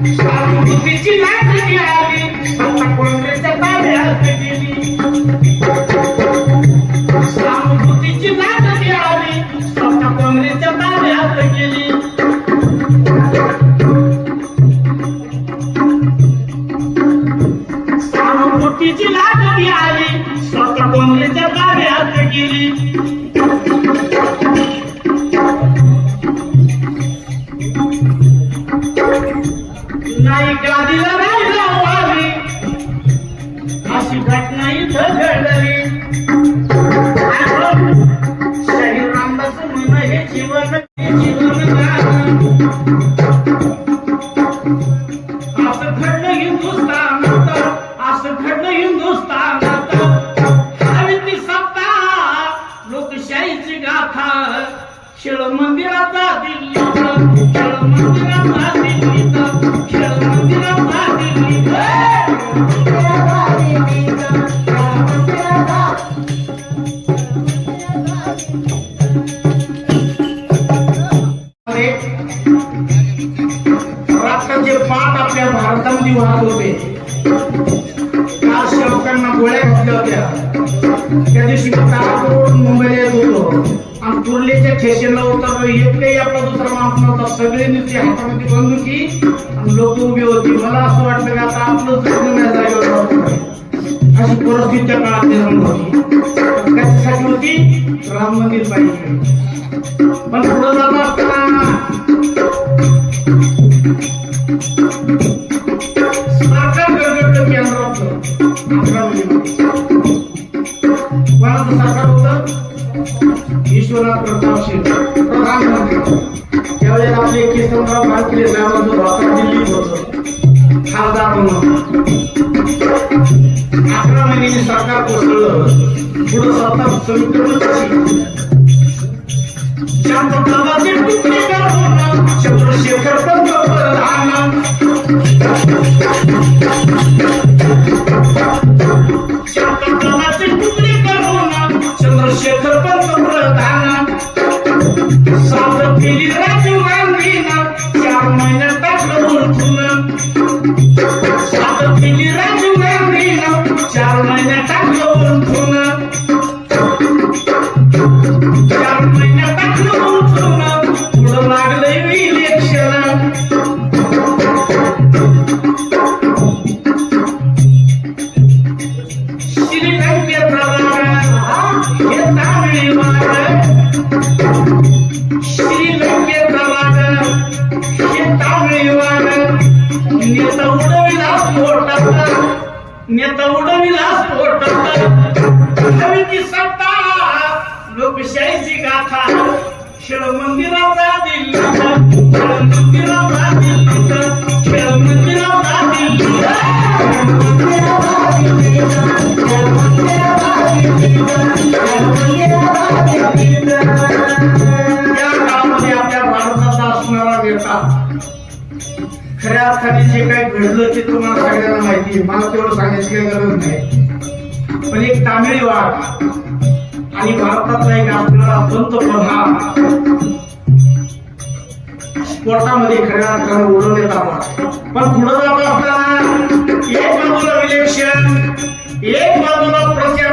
सहानुभूतीची लाट मिळाली आता काँग्रेसच्या ताब्यात गेली सहानुभूतीची लाट मिळाली आता काँग्रेसच्या ताब्यात गेली सहानुभूतीची लाट मिळाली स्वतः काँग्रेसच्या ताब्यात गेली. अशी घटना इथं घडली. शहीद रामदास हे जीवन हे जीवन असं घडलं असं घडलं ती सत्ता लोकशाहीची गाथा खेळ मंदिराचा दिल्ली पाप आपल्या भारतामध्ये वाहत होते. काल सेवकांना गोळ्या घातल्या होत्या. त्या दिवशी मी तारापूरवरून मुंबईला येत होतो. आणि कुर्लेच्या स्टेशनला उतरलो. एकही आपला दुसरा माणूस नव्हता. सगळे नुसते हातामध्ये बंदुकी आणि लोक उभी होती. मला असं वाटलं की आता आपलं जगणं या जागेवर अशी परिस्थिती त्या काळात निर्माण होती कशासाठी होती राम मंदिर पाहिजे. त्यावेळेला आपले केशवराव बालकिले भाषण होतं. खासदार म्हणून. अकरा महिन्यांनी सरकार कोसळलं समीकरण चंद्रशेखर पंतप्रधान चंद्रशेखर पंतप्रधान उडविला स्फोटाचा नेता उडविला स्फोटाचा सत्ता लोकशाहीची गाथा. शिळ मंदिराचा दिल्लीचा खेळ मंदिराचा दिल्लीचा खेळ मंदिराचा दिल्लीचा खऱ्या अर्थाने जे काही घडलं ते तुम्हाला सगळ्यांना माहिती आहे. मला तेवढं सांगायची काही गरज नाही. पण एक तामिळी वाघ आणि भारतातला एक असणारा पंतप्रधान स्पोर्टामध्ये खऱ्या अर्थाने उडवण्यात आला. पण पुढे जात असताना एक बाजूला इलेक्शन एक बाजूला प्रचार